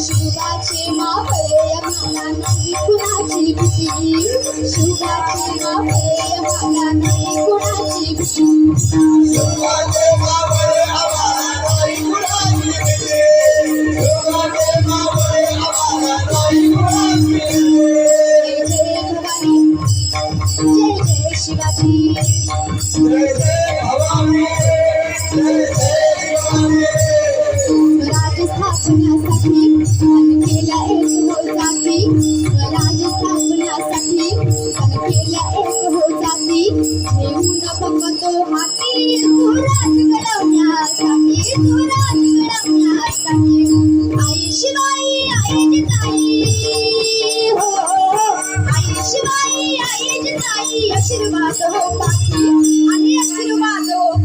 शिवाचे मावळे मला नाही कुणाची भीती शिवाचे मावळे मला नाही कुणाची भीती जय जय भवानी जय जय शिवाजी आशीर्वाद हो पाठी आणि आशीर्वाद हो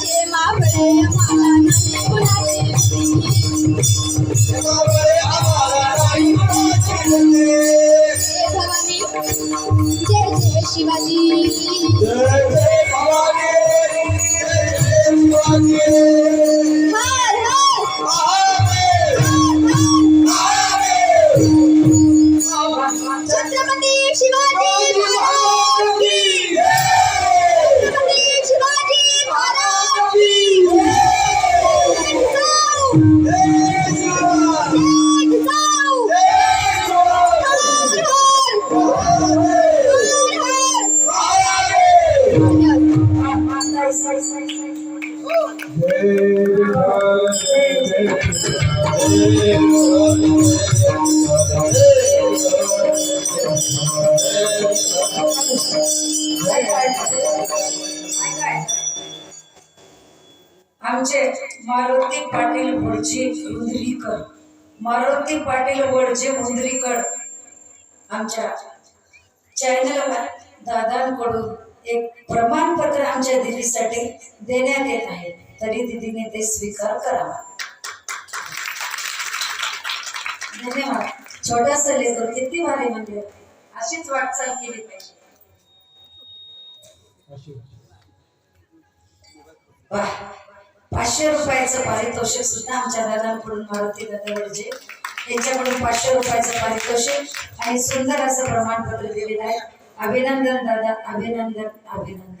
दसरा शिवनेरीवर शुभ दसरा राजांचा अधिपती राजांचा अधिपती दैवत छत्रपती शिवाचे मावळे आम्हाला नाही कुणाची भीती. जय भवानी जय जय शिवाजी आमचे मारुती पाटील वडजे मुंद्रीकर. मारुती पाटील वडजे मुंद्रीकर. आमच्या चॅनल दादांकडून एक प्रमाणपत्र आमच्या दिलीसाठी देण्यात येत आहे. तरी दिदीने ते स्वीकार करावा. धन्यवाद. छोटासा लेकर किती भारी म्हणजे अशीच वाटचाल केली पाहिजे. पाचशे रुपयाचं पारितोषिक सुद्धा आमच्या दादांकडून मारुती दादा वरजे यांच्याकडून पाचशे रुपयाचं पारितोषिक आणि सुंदर असं प्रमाणपत्र दिलेलं आहे. अभिनंदन दादा अभिनंदन अभिनंदन.